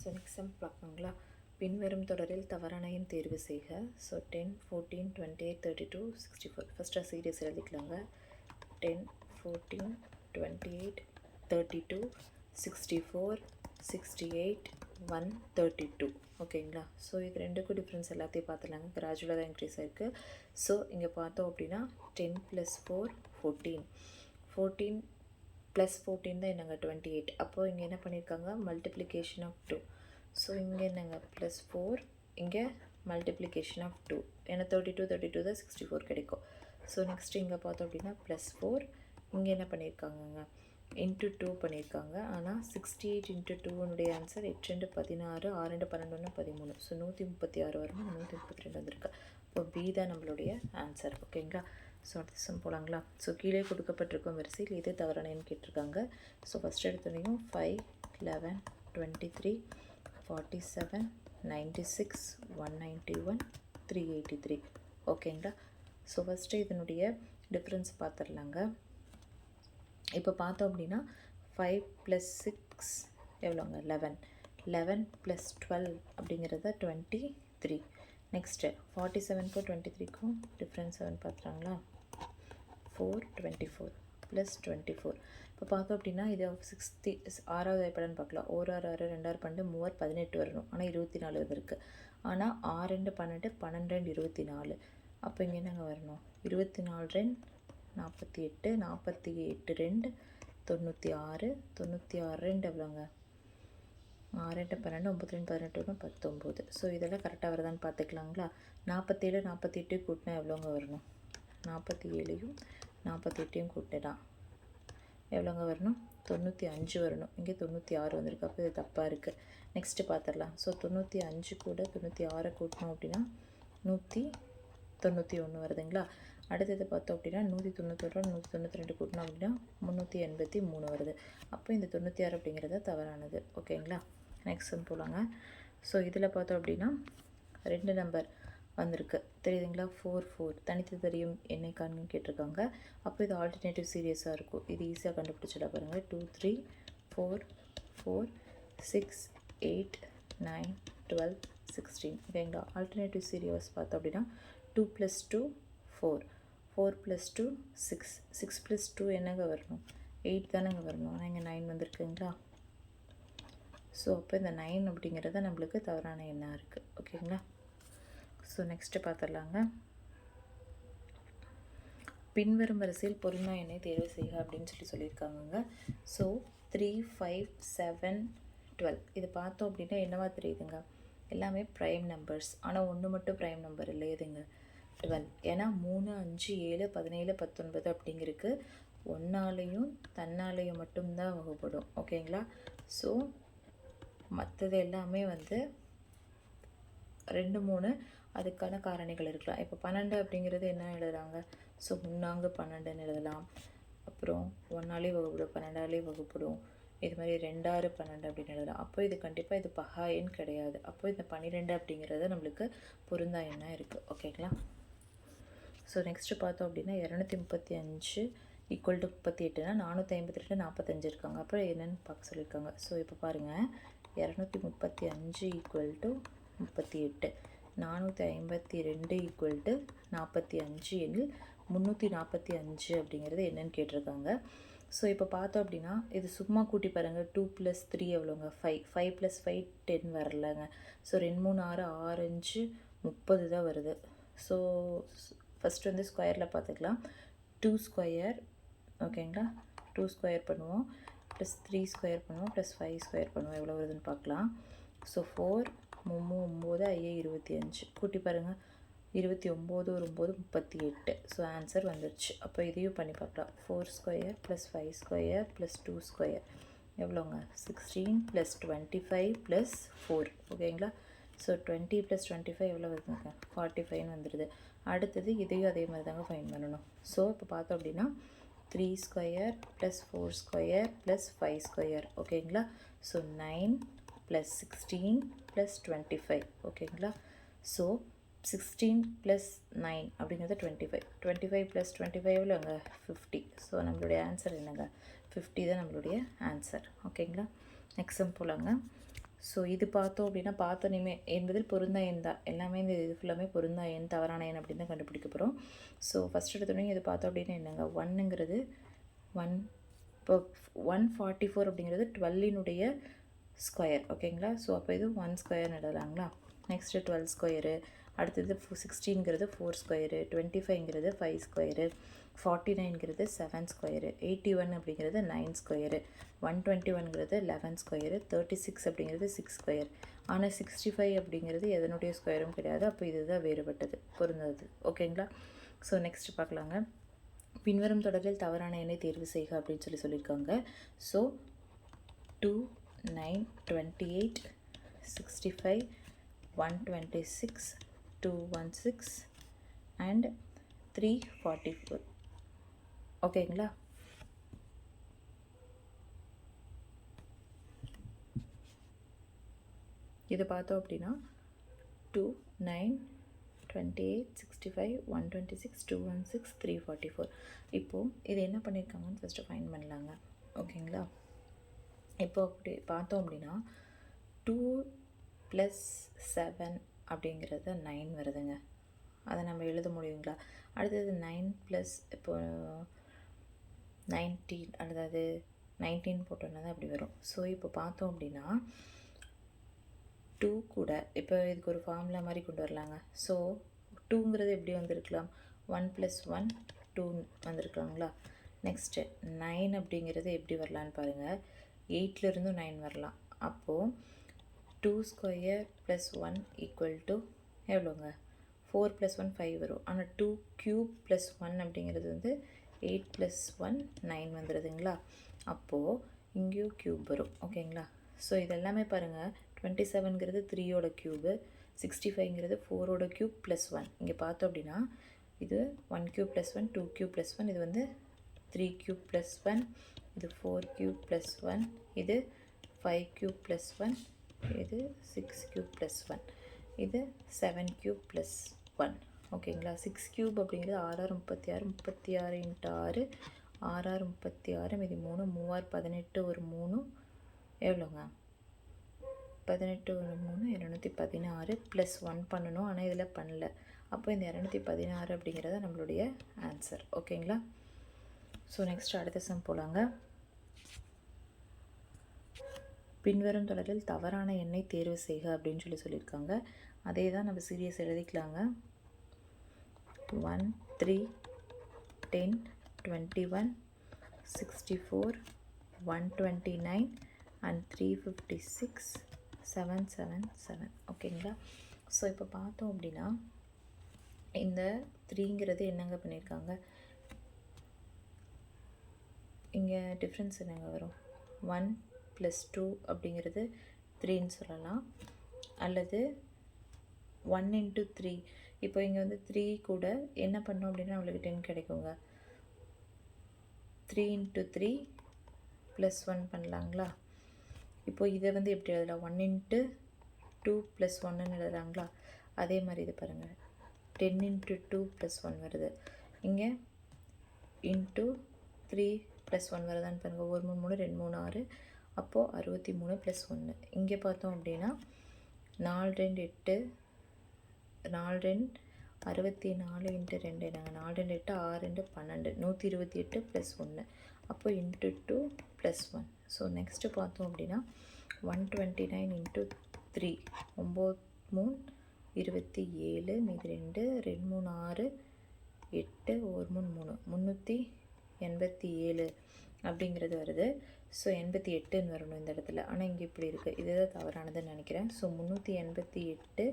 So next sum பார்க்கணுங்களா பின்வரும் தொடரில் தவறான எண் தேர்வு செய்க. So ten fourteen twenty eight thirty two sixty four ஃபஸ்ட்டாக series எழுதிக்கலாங்க. Ten fourteen twenty eight thirty two sixty four sixty eight one thirty two ஓகேங்களா so இது ரெண்டுக்கும் டிஃப்ரென்ஸ் எல்லாத்தையும் பார்த்துலாங்க கிராஜுவலாக தான் இன்க்ரீஸ் ஆயிருக்கு. ஸோ இங்கே பார்த்தோம் அப்படின்னா ten plus four fourteen fourteen plus fourteen தான் என்னங்க டுவெண்ட்டி எயிட் அப்போது இங்கே என்ன பண்ணியிருக்காங்க மல்டிப்ளிகேஷன் ஆஃப் டூ ஸோ இங்கே என்னங்க? ப்ளஸ் ஃபோர் இங்கே மல்டிப்ளிகேஷன் ஆஃப் டூ ஏன்னா தேர்ட்டி டூ தேர்ட்டி டூ தான் சிக்ஸ்டி ஃபோர் கிடைக்கும். ஸோ நெக்ஸ்ட் இங்கே பார்த்தோம் அப்படின்னா ப்ளஸ் ஃபோர் இங்கே என்ன பண்ணியிருக்காங்கங்க இன்ட்டு டூ பண்ணியிருக்காங்க ஆனால் சிக்ஸ்டி எயிட் இன்ட்டு டூனுடைய ஆன்சர் எட்டு ரெண்டு பதினாறு ஆறு ரெண்டு பன்னெண்டு ஒன்று பதிமூணு. ஸோ நூற்றி முப்பத்தி ஆறு வரணும் நூற்றி முப்பத்தி ரெண்டு வந்திருக்கு. இப்போ பி தான் நம்மளுடைய ஆன்சர் ஓகேங்களா ஸோ அடுத்த சம் போகலாங்களா ஸோ கீழே கொடுக்கப்பட்டிருக்கும் வரிசையில் எது தவறானேன்னு கேட்டிருக்காங்க. So first எடுத்துனையும் five eleven twenty three forty seven ninety six one ninety one three eighty three ஓகேங்களா ஸோ ஃபஸ்ட்டு இதனுடைய டிஃப்ரென்ஸ் பார்த்துடலாங்க இப்போ பார்த்தோம் அப்படின்னா ஃபைவ் ப்ளஸ் சிக்ஸ் எவ்வளோங்க? லெவன் லெவன் ப்ளஸ் டுவெல் அப்படிங்கிறத டுவெண்ட்டி த்ரீ நெக்ஸ்ட்டு ஃபார்ட்டி செவனுக்கும் டுவெண்ட்டி த்ரீக்கும் difference seven பார்த்துறாங்களா four twenty four plus twenty four இப்போ பார்த்தோம் அப்படின்னா இது சிக்ஸ்டி ஆறாவது ஐப்படன்னு பார்க்கலாம். ஒரு ஆறு ஆறு ரெண்டாயிரம் பன்னெண்டு மூவர் பதினெட்டு வரணும். ஆனால் இருபத்தி நாலு வந்திருக்கு. ஆனால் ஆறு ரெண்டு பன்னெண்டு பன்னெண்டு ரெண்டு இருபத்தி நாலு. அப்போ இங்கே என்னங்க வரணும்? இருபத்தி நாலு ரெண்டு நாற்பத்தி எட்டு நாற்பத்தி எட்டு ரெண்டு தொண்ணூற்றி ஆறு தொண்ணூற்றி ஆறு ரெண்டு எவ்வளோங்க ஆறு ரெண்டு பன்னெண்டு ஒம்பது ரெண்டு பதினெட்டு ஒன்று பத்தொம்போது. ஸோ இதெல்லாம் கரெக்டாக வருதான்னு பார்த்துக்கலாங்களா? நாற்பத்தேழு நாற்பத்தி எட்டு கூட்டினா எவ்வளோங்க வரணும்? நாற்பத்தி ஏழையும் நாற்பத்தி எட்டையும் எவ்வளோங்க வரணும்? தொண்ணூற்றி அஞ்சு வரணும். இங்கே தொண்ணூற்றி ஆறு வந்திருக்கு. அப்போ இது தப்பாக இருக்குது நெக்ஸ்ட்டு பார்த்துடலாம். ஸோ தொண்ணூற்றி அஞ்சு கூட தொண்ணூற்றி ஆறை கூட்டினோம் அப்படின்னா நூற்றி தொண்ணூற்றி ஒன்று வருதுங்களா? அடுத்தது பார்த்தோம் அப்படின்னா நூற்றி தொண்ணூத்தொரு நூற்றி தொண்ணூற்றி ரெண்டு கூட்டினோம் அப்படின்னா முந்நூற்றி எண்பத்தி மூணு வருது. அப்போ இந்த தொண்ணூற்றி ஆறு அப்படிங்கிறது தவறானது. ஓகேங்களா நெக்ஸ்ட் ஒன் போகலாங்க ஸோ இதில் பார்த்தோம் அப்படின்னா ரெண்டு நம்பர் வந்திருக்கு. தெரியுதுங்களா? ஃபோர் ஃபோர் தனித்து தெரியும் என்னை காணுன்னு கேட்டிருக்காங்க. அப்போ இது ஆல்டர்னேட்டிவ் சீரியஸாக இருக்கும். இது ஈஸியாக கண்டுபிடிச்சிட பாருங்கள் two three four four six eight nine twelve sixteen ஓகேங்களா ஆல்டர்னேட்டிவ் சீரியஸ் பார்த்தோம் அப்படின்னா two plus two four four plus two six six plus two என்னங்க வரணும்? எயிட் தானேங்க வரணும். ஆனால் இங்கே நைன் வந்திருக்குங்களா? ஸோ அப்போ இந்த நைன் அப்படிங்கிறத நம்மளுக்கு தவறான எண்ணாக இருக்குது ஓகேங்களா ஸோ நெக்ஸ்ட்டு பார்த்துடலாங்க பின்வரும் வரிசையில் பொருந்தா எண்ணெய் தேர்வு செய்க அப்படின்னு சொல்லி சொல்லியிருக்காங்கங்க. So three five seven twelve இது பார்த்தோம் அப்படின்னா என்னவா தெரியுதுங்க? எல்லாமே ப்ரைம் நம்பர்ஸ் ஆனால் ஒன்று மட்டும் ப்ரைம் நம்பர் இல்லை எதுங்க? டுவெல் ஏன்னா மூணு அஞ்சு ஏழு பதினேழு பத்தொன்பது அப்படிங்கிறதுக்கு ஒன்னாலேயும் தன்னாலேயும் மட்டும்தான் வகுப்படும். ஓகேங்களா? ஸோ மற்றது எல்லாமே வந்து ரெண்டு மூணு அதுக்கான காரணிகள் இருக்கலாம். இப்போ பன்னெண்டு அப்படிங்கிறது என்ன எழுதுறாங்க? ஸோ முன்னாங்கு பன்னெண்டுன்னு எழுதலாம். அப்புறம் ஒன்னாலே வகுப்பிடும் பன்னெண்டாலே வகுப்படும் இது மாதிரி ரெண்டாறு பன்னெண்டு அப்படின்னு எழுதலாம். அப்போ இது கண்டிப்பாக இது பகா கிடையாது. அப்போ இந்த பன்னிரெண்டு அப்படிங்கிறது நம்மளுக்கு பொருந்தா என்ன இருக்குது ஓகேங்களா ஸோ நெக்ஸ்ட்டு பார்த்தோம் அப்படின்னா இரநூத்தி முப்பத்தி அஞ்சு ஈக்குவல் டு முப்பத்தி எட்டுனா நானூற்றி ஐம்பத்தி ரெண்டு நாற்பத்தஞ்சு இருக்காங்க. அப்புறம் என்னென்னு பார்க்க சொல்லியிருக்காங்க. ஸோ இப்போ பாருங்கள் இரநூத்தி முப்பத்தி அஞ்சு ஈக்குவல் டு முப்பத்தி எட்டு. நானூற்றி ஐம்பத்தி ரெண்டு ஈக்குவல் டு நாற்பத்தி அஞ்சு எனில் முந்நூற்றி நாற்பத்தி அஞ்சு அப்படிங்கிறது என்னன்னு கேட்டிருக்காங்க. ஸோ இப்போ பார்த்தோம் அப்படின்னா இது சும்மா கூட்டி பாருங்கள் டூ ப்ளஸ் த்ரீ எவ்வளோங்க? Five five plus five ten வரலங்க. ஸோ ரெண்டு மூணு ஆறு ஆறு அஞ்சு முப்பது தான் வருது. ஸோ ஃபஸ்ட் வந்து ஸ்கொயரில் பார்த்துக்கலாம். டூ ஸ்கொயர் ஓகேங்களா டூ ஸ்கொயர் பண்ணுவோம். ப்ளஸ் த்ரீ ஸ்கொயர் பண்ணுவோம். ப்ளஸ் ஃபைவ் ஸ்கொயர் பண்ணுவோம். எவ்வளோ வருதுன்னு பார்க்கலாம். ஸோ ஃபோர் மூணு ஒம்பது ஐயா இருபத்தி அஞ்சு. கூட்டி பாருங்கள் இருபத்தி ஒம்பது ஒரு ஒம்பது முப்பத்தி எட்டு. ஸோ ஆன்சர் வந்துடுச்சு அப்போ இதையும் பண்ணி பார்க்கலாம். Four square plus five square plus two square எவ்வளோங்க? Sixteen plus twenty five plus four ஓகேங்களா? So twenty plus twenty five எவ்வளோ வருதுங்க? ஃபார்ட்டி ஃபைவ்னு வந்துடுது அடுத்தது இதையும் அதே மாதிரி தாங்க ஃபைன் பண்ணணும். ஸோ இப்போ பார்த்தோம் அப்படின்னா three square plus four square plus five square ஓகேங்களா? So nine plus sixteen plus twenty five ஓகேங்களா ஸோ சிக்ஸ்டீன் ப்ளஸ் நைன் அப்படிங்கிறது twenty five twenty five plus twenty five அங்கே ஃபிஃப்டி ஸோ நம்மளுடைய ஆன்சர் என்னங்க? ஃபிஃப்டி தான் நம்மளுடைய ஆன்சர் ஓகேங்களா next போலாங்க. ஸோ இது பார்த்தோம் அப்படின்னா பார்த்தோனையுமே என்பதில் பொருந்தா எண் தான் எல்லாமே இந்த இது ஃபுல்லாமே பொருந்தா எண் தவறான எண் அப்படின்னு தான் கண்டுபிடிக்க போகிறோம் ஸோ ஃபஸ்ட் எடுத்தோடனே இது பார்த்தோம் அப்படின்னா என்னங்க? ஒன்னுங்கிறது ஒன் இப்போ ஒன் ஃபார்ட்டி ஃபோர் அப்படிங்கிறது டுவெல்லினுடைய ஸ்கொயர் ஓகேங்களா ஸோ அப்போ இது ஒன் ஸ்கொயர் எழுதலாங்களா நெக்ஸ்ட்டு டுவெல் ஸ்கொயரு அடுத்தது சிக்ஸ்டீன்கிறது ஃபோர் ஸ்கொயரு டுவெண்ட்டி ஃபைவ்ங்கிறது ஃபைவ் ஸ்கொயரு ஃபார்ட்டி நைன்கிறது செவன் ஸ்கொயரு எயிட்டி ஒன் அப்படிங்கிறது நைன் ஸ்கொயரு ஒன் டுவெண்ட்டி ஒன்ங்கிறது லெவன் ஸ்கொயரு தேர்ட்டி சிக்ஸ் அப்படிங்கிறது சிக்ஸ் ஸ்கொயர் ஆனால் சிக்ஸ்டி ஃபைவ் அப்படிங்கிறது எதனுடைய ஸ்கொயரும் கிடையாது. அப்போ இதுதான் வேறுபட்டது பொருந்தது ஓகேங்களா ஸோ நெக்ஸ்ட் பார்க்கலாங்க. பின்வரும் தொடரில் தவறான எண்ணை தேர்வு செய்க அப்படின்னு சொல்லி சொல்லியிருக்காங்க. So two nine twenty eight sixty five one twenty six two one six and three forty four ஓகேங்களா இது பார்த்தோம் அப்படின்னா two nine twenty eight sixty five one twenty six two one six three forty four இப்போது இது என்ன பண்ணியிருக்காங்கன்னு first fine பண்ணலாங்க. ஓகேங்களா இப்போ அப்படி பார்த்தோம் அப்படின்னா டூ ப்ளஸ் செவன் அப்படிங்கிறது நைன் வருதுங்க. அதை நம்ம எழுத முடியுங்களா? அடுத்தது நைன் ப்ளஸ் இப்போ நைன்டீன் அதாவது நைன்டீன் போட்டோன்னா தான் அப்படி வரும். ஸோ இப்போ பார்த்தோம் அப்படின்னா டூ கூட இப்போ இதுக்கு ஒரு ஃபார்முலா மாதிரி கொண்டு வரலாங்க. ஸோ டூங்கிறது எப்படி வந்திருக்கலாம்? ஒன் ப்ளஸ் ஒன் டூ வந்திருக்கலாங்களா? நெக்ஸ்ட்டு நைன் அப்படிங்கிறது எப்படி வரலான்னு பாருங்கள் எயிட்லேருந்தும் நைன் வரலாம். அப்போது two square plus one equal to எவ்வளோங்க? ஃபோர் ப்ளஸ் ஒன் ஃபைவ் வரும். ஆனால் டூ க்யூப் ப்ளஸ் ஒன் அப்படிங்கிறது வந்து எயிட் ப்ளஸ் ஒன் நைன் வந்துடுதுங்களா அப்போது இங்கேயும் க்யூப் வரும். ஓகேங்களா? ஸோ இதெல்லாமே பாருங்கள் டுவெண்ட்டி செவனுங்கிறது த்ரீயோட க்யூபு சிக்ஸ்டி ஃபைவ்ங்கிறது ஃபோரோட க்யூப் ப்ளஸ் ஒன் இங்கே பார்த்தோம் அப்படின்னா இது one cube plus one two cube plus one இது வந்து த்ரீ க்யூப் ப்ளஸ் ஒன் இது ஃபோர் க்யூ ப்ளஸ் ஒன் இது ஃபைவ் க்யூ ப்ளஸ் ஒன் இது சிக்ஸ் க்யூ ப்ளஸ் ஒன் இது செவன் க்யூ ப்ளஸ் ஒன் ஓகேங்களா சிக்ஸ் க்யூப் அப்படிங்கிறது ஆறாறு முப்பத்தி ஆறு முப்பத்தி ஆறு இன்ட்டு ஆறு ஆறாறு முப்பத்தி ஆறு மீதி மூணு மூவாறு பதினெட்டு ஒரு மூணு எவ்வளோங்க? பதினெட்டு ஒரு மூணு இரநூத்தி பதினாறு ப்ளஸ் ஒன் பண்ணணும். ஆனால் இதில் பண்ணல. அப்போ இந்த இரநூத்தி பதினாறு அப்படிங்கிறத நம்மளுடைய ஆன்சர் ஓகேங்களா ஸோ நெக்ஸ்ட் அடுத்த சம் போலாங்க. பின்வரும் தொடரில் தவறான எண்ணை தேர்வு செய்க அப்படின்னு சொல்லி சொல்லியிருக்காங்க. அதே தான் நம்ம series எழுதிக்கலாங்க. One three ten twenty one sixty four one twenty nine and three fifty six seven seven seven ஓகேங்களா ஸோ இப்போ பார்த்தோம் அப்படின்னா இந்த த்ரீங்கிறது என்னங்க பண்ணியிருக்காங்க? இங்கே டிஃப்ரென்ஸ் என்னங்க வரும்? ஒன் ப்ளஸ் டூ அப்படிங்கிறது த்ரீன்னு சொல்லலாம். அல்லது ஒன் இன்ட்டு த்ரீ இப்போ இங்கே வந்து த்ரீ கூட என்ன பண்ணோம் அப்படின்னா நம்மளுக்கு டென் கிடைக்குங்க. Three into three plus one பண்ணலாங்களா? இப்போது இதை வந்து எப்படி எழுதலாம்? ஒன் இன்ட்டு டூ ப்ளஸ் ஒன்னு எழுதுறாங்களா? அதே மாதிரி இது பாருங்கள் ten into two plus one வருது. இங்கே இன்ட்டு த்ரீ ப்ளஸ் ஒன் வருதான்னு பாருங்கள் ஒரு மூணு மூணு ரெண்டு மூணு ஆறு அப்போது அறுபத்தி மூணு ப்ளஸ் ஒன்று இங்கே பார்த்தோம் அப்படின்னா நாலு ரெண்டு எட்டு நாலு ரெண்டு அறுபத்தி நாலு இன்ட்டு ரெண்டு நாங்கள் நாலு ரெண்டு எட்டு ஆறு ரெண்டு பன்னெண்டு. நூற்றி இருபத்தி எட்டு ப்ளஸ் ஒன்று அப்போ into two plus one so next பார்த்தோம் அப்படின்னா one twenty nine into three ஒம்பது மூணு இருபத்தி ஏழு மீதி ரெண்டு ரெண்டு மூணு ஆறு எட்டு ஒரு மூணு மூணு. முந்நூற்றி எண்பத்தி ஏழு அப்படிங்கிறது வருது. ஸோ எண்பத்தி எட்டுன்னு வரணும் இந்த இடத்துல. ஆனால் இங்கே இப்படி இருக்குது இதுதான் தவறானதுன்னு நினைக்கிறேன். ஸோ முந்நூற்றி எண்பத்தி எட்டு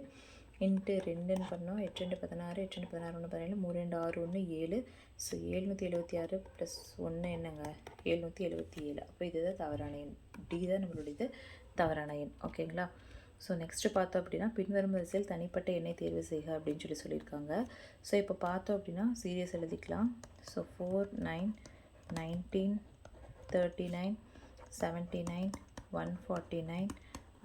இன்ட்டு ரெண்டுன்னு பண்ணோம். எட்டு ரெண்டு பதினாறு எட்டு ரெண்டு பதினாறு ஒன்று பதினேழு மூணு ரெண்டு ஆறு ஒன்று ஏழு. ஸோ ஏழ்நூற்றி எழுபத்தி ஆறு ப்ளஸ் ஒன்று என்னங்க? எழுநூற்றி எழுபத்தி ஏழு. அப்போ இதுதான் தவறான எண். டி தான் நம்மளுடையது. தவறான எண். ஓகேங்களா ஸோ நெக்ஸ்ட்டு பார்த்தோம் அப்படின்னா பின்வரும் வரிசையில் தனிப்பட்ட எண்ணெய் தேர்வு செய்க அப்படின்னு சொல்லி சொல்லியிருக்காங்க. ஸோ இப்போ பார்த்தோம் அப்படின்னா சீரியஸ் எழுதிக்கலாம். So four nine nineteen thirty nine seventy nine one forty nine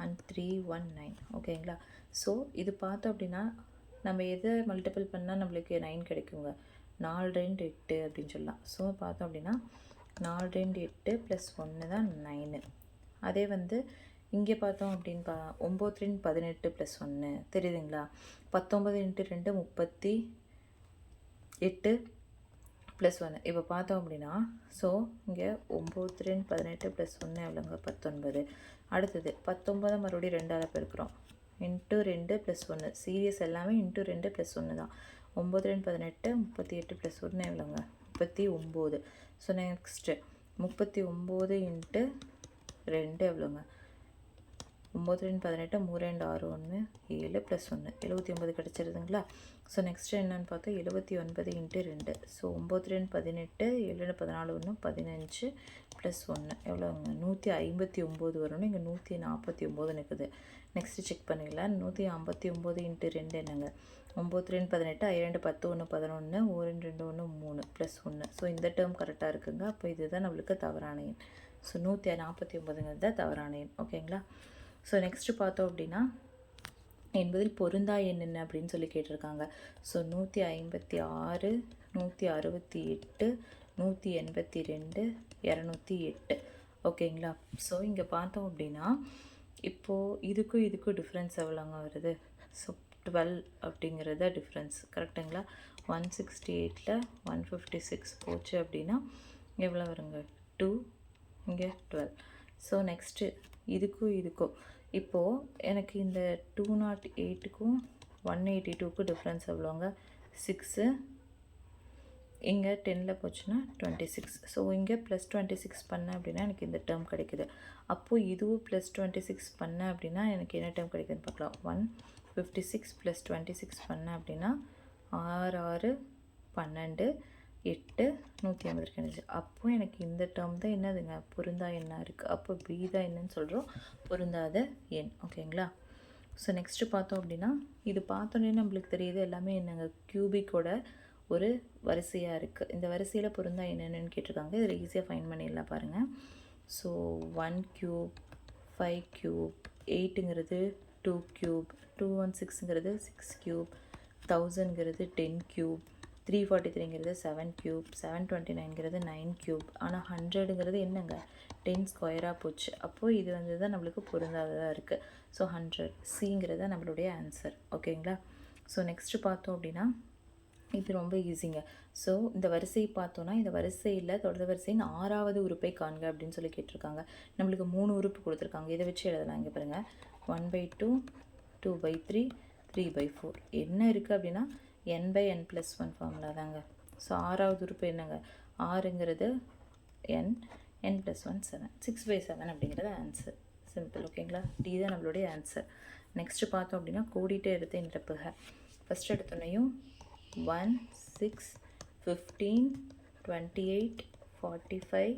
and three one nine ஓகேங்களா ஸோ இது பார்த்தோம் அப்படின்னா நம்ம எதை மல்டிபிள் பண்ணால் நம்மளுக்கு நைன் கிடைக்குங்க. நாலு ரெண்டு எட்டு அப்படின்னு சொல்லலாம். ஸோ பார்த்தோம் அப்படின்னா நாலு ரெண்டு எட்டு ப்ளஸ் ஒன்று தான் நைனு அதே வந்து இங்கே பார்த்தோம் அப்படின்னு பா ஒம்பது ரெண்டு பதினெட்டு ப்ளஸ் ஒன்று தெரியுதுங்களா? பத்தொம்பது இன்ட்டு ரெண்டு முப்பத்தி எட்டு ப்ளஸ் ஒன்று இப்போ பார்த்தோம் அப்படின்னா ஸோ இங்கே ஒம்பது ரெண்டு பதினெட்டு ப்ளஸ் ஒன்று எவ்வளோங்க பத்தொன்பது. அடுத்தது பத்தொம்பதை மறுபடியும் ரெண்டால் பெருக்கிறோம். இன்ட்டு ரெண்டு ப்ளஸ் ஒன்று சீரியஸ் எல்லாமே இன்ட்டு ரெண்டு ப்ளஸ் ஒன்று தான். ஒம்பது ரெண்டு பதினெட்டு முப்பத்தி எட்டு ப்ளஸ் ஒன்று எவ்வளோங்க முப்பத்தி ஒம்பது ஸோ நெக்ஸ்ட்டு முப்பத்தி ஒம்பது இன்ட்டு ரெண்டு எவ்வளோங்க ஒம்பது ரெண்டு பதினெட்டு மூணு ரெண்டு ஆறு ஒன்று ஏழு ப்ளஸ் ஒன்று. எழுபத்தி ஒம்பது கிடச்சிருதுங்களா? ஸோ நெக்ஸ்ட்டு என்னென்னு பார்த்தா எழுபத்தி ஒன்பது இன்ட்டு ரெண்டு. ஸோ ஒம்பது ரெண்டு பதினெட்டு ஏழு பதினாலு ஒன்று பதினஞ்சு ப்ளஸ் ஒன்று. எவ்வளோங்க நூற்றி ஐம்பத்தி ஒம்பது வரணும். இங்கே நூற்றி நாற்பத்தி ஒம்பது நிற்குது நெக்ஸ்ட்டு செக் பண்ணிக்கலாம் நூற்றி ஐம்பத்தி ஒம்பது இன்ட்டு ரெண்டு என்னங்க? ஒம்பது ரெண்டு பதினெட்டு ஐ ரெண்டு பத்து ஒன்று பதினொன்று ஒரு ரெண்டு ரெண்டு ஒன்று மூணு ப்ளஸ் ஒன்று. ஸோ இந்த டேர்ம் கரெக்டாக இருக்குங்க. அப்போ இதுதான் நம்மளுக்கு தவறான எண். ஸோ நூற்றி நாற்பத்தி ஒம்பதுங்கிறது தான் தவறான எண். ஓகேங்களா ஸோ நெக்ஸ்ட்டு பார்த்தோம் அப்படின்னா என்பதில் பொருந்தா எண் என்ன அப்படின்னு சொல்லி கேட்டிருக்காங்க. ஸோ நூற்றி ஐம்பத்தி ஆறு நூற்றி அறுபத்தி எட்டு நூற்றி எண்பத்தி ரெண்டு இரநூத்தி எட்டு. ஓகேங்களா? ஸோ இங்கே பார்த்தோம் அப்படின்னா இப்போது இதுக்கும் இதுக்கும் டிஃப்ரென்ஸ் எவ்வளோங்க வருது? ஸோ டுவெல் அப்படிங்கிறத டிஃப்ரென்ஸ் கரெக்டுங்களா ஒன் சிக்ஸ்டி எயிட்டில் ஒன் ஃபிஃப்டி சிக்ஸ் போச்சு அப்படின்னா எவ்வளோ வருங்க? டூ இங்கே டுவெல் ஸோ நெக்ஸ்ட்டு இதுக்கும் இதுக்கும். இப்போது எனக்கு இந்த டூ நாட் எயிட்டுக்கும் ஒன் எயிட்டி டூக்கும் டிஃப்ரென்ஸ் எவ்வளோங்க சிக்ஸு இங்கே டெனில் போச்சுன்னா டுவெண்ட்டி சிக்ஸ் ஸோ இங்கே ப்ளஸ் டுவெண்ட்டி சிக்ஸ் பண்ணேன் அப்படின்னா எனக்கு இந்த டேர்ம் கிடைக்குது. அப்போது இதுவும் ப்ளஸ் டுவெண்ட்டி சிக்ஸ் பண்ணேன் அப்படின்னா எனக்கு என்ன டேர்ம் கிடைக்குதுன்னு பார்க்கலாம். One fifty six plus twenty six பண்ணேன் அப்படின்னா ஆறு ஆறு பன்னெண்டு. எட்டு நூற்றி ஐம்பது கிடைச்சி அப்போ எனக்கு இந்த டேர்ம் தான் என்னதுங்க? பொருந்தா என்ன இருக்குது அப்போ பி தான் என்னன்னு சொல்கிறோம் பொருந்தாத எண். ஓகேங்களா? ஸோ நெக்ஸ்ட்டு பார்த்தோம் அப்படின்னா இது பார்த்தோன்னே நம்மளுக்கு தெரியுது எல்லாமே என்னங்க? கியூபிக்கோட ஒரு வரிசையாக இருக்குது இந்த வரிசையில் பொருந்தா என்னென்னு கேட்டிருக்காங்க. இதில் ஈஸியாக ஃபைன் பண்ணிடலாம் பாருங்கள் so one cube five cube எயிட்டுங்கிறது two cube two one சிக்ஸுங்கிறது சிக்ஸ் க்யூப் தௌசண்ட்ங்கிறது டென் க்யூப் த்ரீ ஃபார்ட்டி த்ரீங்கிறது செவன் க்யூப் செவன் டுவெண்ட்டி நைன்கிறது நைன் க்யூப் ஆனால் ஹண்ட்ரடுங்கிறது என்னங்க? டென் ஸ்கொயராக போச்சு. அப்போது இது வந்து தான் நம்மளுக்கு பொருந்தாததாக இருக்குது ஸோ ஹண்ட்ரட் சிங்கிறது நம்மளுடைய ஆன்சர் ஓகேங்களா ஸோ நெக்ஸ்ட்டு பார்த்தோம் அப்படின்னா இது ரொம்ப ஈஸிங்க ஸோ இந்த வரிசையை பார்த்தோன்னா இந்த வரிசையில் தொடர் வரிசையின் ஆறாவது உறுப்பை காண்க அப்படின்னு சொல்லி கேட்டிருக்காங்க. நம்மளுக்கு மூணு உறுப்பு கொடுத்துருக்காங்க. இதை வச்சு எழுதலாம் இங்கே பாருங்கள் one by two two by three three by four என்ன இருக்குது அப்படின்னா n by n plus one formula தாங்க. ஸோ ஆறாவது உறுப்பு என்னங்க? ஆறுங்கிறது n n plus one seven six by seven அப்படிங்கிறது ஆன்சர் சிம்பிள் ஓகேங்களா டி தான் நம்மளுடைய ஆன்சர் நெக்ஸ்ட்டு பார்த்தோம் அப்படின்னா கூடிட்டே எடுத்து நிரப்புக first எடுத்தோன்னையும் one six fifteen twenty eight forty five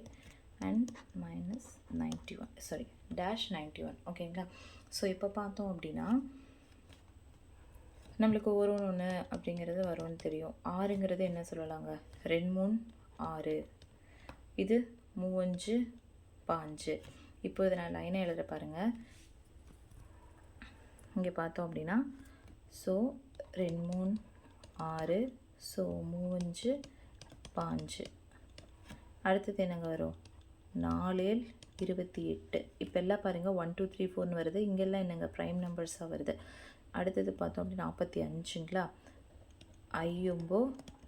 and minus ninety one sorry dash ninety one ஓகேங்களா ஸோ இப்போ பார்த்தோம் அப்படின்னா நம்மளுக்கு ஒரு ஒன்று அப்படிங்கிறது வரும்னு தெரியும். ஆறுங்கிறது என்ன சொல்லலாங்க? ரெண்டு மூணு ஆறு. இது மூவஞ்சு பாஞ்சு. இப்போ இதை நான் லைனை எழுத பாருங்கள் இங்கே பார்த்தோம் அப்படின்னா ஸோ ரெண்டு மூணு ஆறு ஸோ மூவஞ்சு பாஞ்சு. அடுத்தது என்னங்க வரும்? நாலேல் இருபத்தி எட்டு. இப்போ எல்லாம் பாருங்கள் ஒன் டூ த்ரீ ஃபோர்னு வருது. இங்கெல்லாம் என்னங்க? ப்ரைம் நம்பர்ஸாக வருது. அடுத்தது பார்த்தோம் அப்படின்னா நாற்பத்தி அஞ்சுங்களா? ஐயம்போ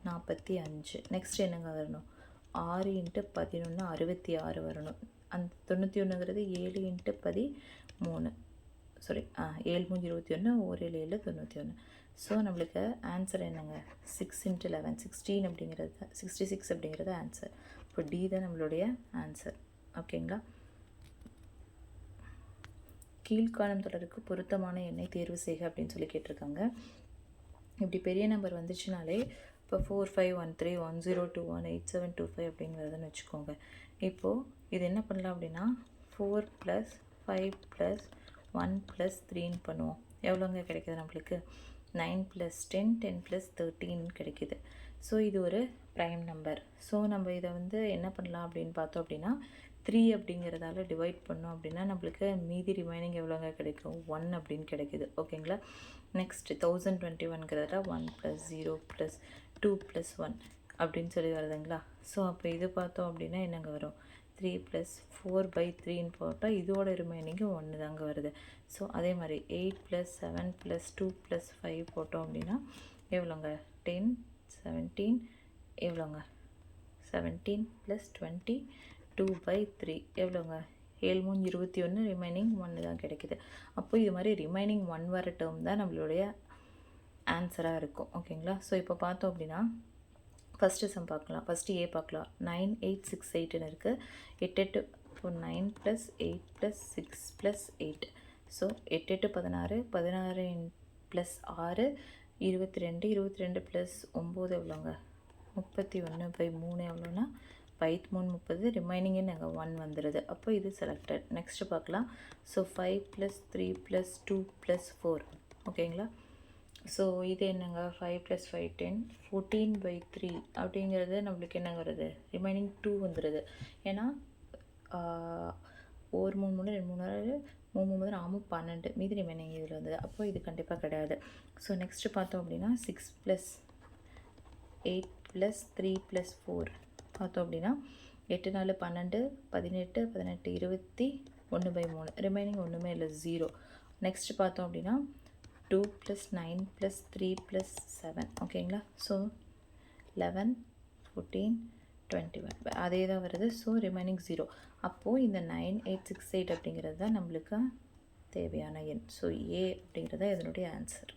நாற்பத்தி அஞ்சு. நெக்ஸ்ட் என்னங்க வரணும்? ஆறு இன்ட்டு பதினொன்று அறுபத்தி ஆறு வரணும். அந்த தொண்ணூற்றி ஒன்றுங்கிறது ஏழு இன்ட்டு பதி மூணு சாரி ஆ ஏழு மூணு இருபத்தி ஒன்று ஒரு ஏழு ஏழு தொண்ணூற்றி ஒன்று ஸோ நம்மளுக்கு ஆன்சர் என்னங்க? சிக்ஸ் இன்ட்டு லெவன் சிக்ஸ்டீன் அப்படிங்கிறது தான் சிக்ஸ்டி சிக்ஸ் அப்படிங்கிறது ஆன்சர் இப்போ டி தான் நம்மளுடைய ஆன்சர் ஓகேங்களா கீழ்காலம் தொடருக்கு பொருத்தமான எண்ணை தேர்வு செய்க அப்படின்னு சொல்லி கேட்டிருக்காங்க. இப்படி பெரிய நம்பர் வந்துச்சுனாலே இப்போ four five one three one zero two one eight seven two five அப்படிங்கிறதுன்னு வச்சுக்கோங்க. இப்போது இது என்ன பண்ணலாம் அப்படின்னா four plus five plus one plus த்ரீன்னு பண்ணுவோம். எவ்வளோங்க கிடைக்கிது நம்மளுக்கு? Nine plus ten ten plus thirteen கிடைக்கிது. ஸோ இது ஒரு ப்ரைம் நம்பர் ஸோ நம்ம இதை வந்து என்ன பண்ணலாம் அப்படின்னு பார்த்தோம் அப்படின்னா த்ரீ அப்படிங்கிறதால டிவைட் பண்ணோம் அப்படின்னா நம்மளுக்கு மீதி ரிமைனிங் எவ்வளோங்க கிடைக்கும்? ஒன் அப்படின்னு கிடைக்குது. ஓகேங்களா? Next thousand twenty ஒன்கிறதுல one plus zero plus two plus one அப்படின்னு சொல்லி வருதுங்களா? ஸோ அப்போ இது பார்த்தோம் அப்படின்னா என்னங்க வரும்? த்ரீ ப்ளஸ் ஃபோர் பை த்ரீன்னு போட்டால் இதோட ரிமைனிங்கு ஒன்று தாங்க வருது. ஸோ அதே மாதிரி eight plus seven plus two plus five போட்டோம் அப்படின்னா எவ்வளோங்க? டென் செவன்டீன் எவ்வளோங்க? Seventeen plus twenty two by three எவ்வளோங்க ஏழு மூணு இருபத்தி ஒன்று ரிமைனிங் ஒன்று தான் கிடைக்குது. அப்போ இது மாதிரி ரிமைனிங் ஒன் வர டேர்ம் தான் நம்மளுடைய ஆன்சராக இருக்கும். ஓகேங்களா ஸோ இப்போ பார்த்தோம் அப்படின்னா ஃபஸ்ட்டு சம் பார்க்கலாம். ஃபஸ்ட்டு ஏ பார்க்கலாம். நைன் எயிட் சிக்ஸ் எயிட்னு இருக்குது எட்டு எட்டு இப்போ nine plus eight plus six plus eight so எட்டு எட்டு பதினாறு பதினாறு ப்ளஸ் ஆறு இருபத்தி ரெண்டு இருபத்தி ரெண்டு ப்ளஸ் ஒம்பது எவ்வளோங்க முப்பத்தி ஒன்று பை மூணு எவ்வளோன்னா பைத் மூணு முப்பது ரிமைனிங்கே நாங்கள் ஒன் வந்துடுது அப்போ இது செலக்டட் நெக்ஸ்ட்டு பார்க்கலாம். So five plus three plus two plus four ஓகேங்களா ஸோ இது என்னங்க? Five plus five ten fourteen by three அப்படிங்கிறது நம்மளுக்கு என்னங்க வருது? ரிமைனிங் டூ வந்துடுது ஏன்னா ஒரு மூணு மூணு ரெண்டு மூணு நாள் மூணு மூணு ஆமாம் பன்னெண்டு. மீதி ரிமைனிங் இதில் வந்தது. அப்போது இது கண்டிப்பாக கிடையாது. ஸோ நெக்ஸ்ட்டு பார்த்தோம் அப்படின்னா six plus eight plus three plus four பார்த்தோம் அப்படின்னா எட்டு நாலு பன்னெண்டு பதினெட்டு பதினெட்டு இருபத்தி ஒன்று பை மூணு. ரிமைனிங் ஒன்றுமே இல்லை ஜீரோ நெக்ஸ்ட் பார்த்தோம் அப்படின்னா two plus nine plus three plus seven ஓகேங்களா so eleven fourteen twenty one அதே தான் வருது. ஸோ ரிமைனிங் ஜீரோ அப்போது இந்த நைன் எயிட் சிக்ஸ் எயிட் அப்படிங்கிறது தான் நம்மளுக்கு தேவையான எண். ஸோ ஏ அப்படிங்கிறது தான் இதனுடைய ஆன்சர்